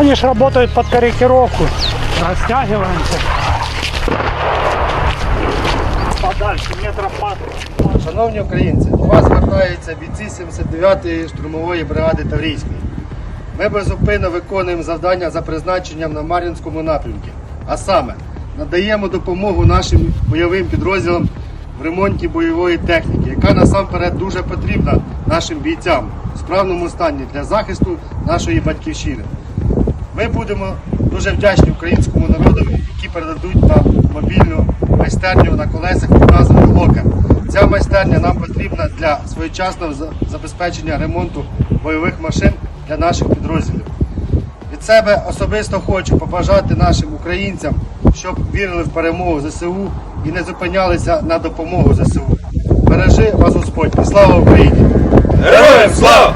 Они ж работают под корректировку. Растягиваемся. Подальше, метров по... Шановні українці, до вас звертаються бійці 79-ї штурмової бригади Таврійської. Ми безупинно виконуємо завдання за призначенням на Мар'їнському напрямку. А саме, надаємо допомогу нашим бойовим підрозділам в ремонті бойової техніки, яка насамперед дуже потрібна нашим бійцям в справному стані для захисту нашої батьківщини. Ми будемо дуже вдячні українському народу, які передадуть нам мобільну майстерню на колесах під назвою Локер. Ця майстерня нам потрібна для своєчасного забезпечення ремонту бойових машин для наших підрозділів. Від себе особисто хочу побажати нашим українцям, щоб вірили в перемогу ЗСУ і не зупинялися на допомогу ЗСУ. Бережи вас Господь і слава Україні! Героям слава!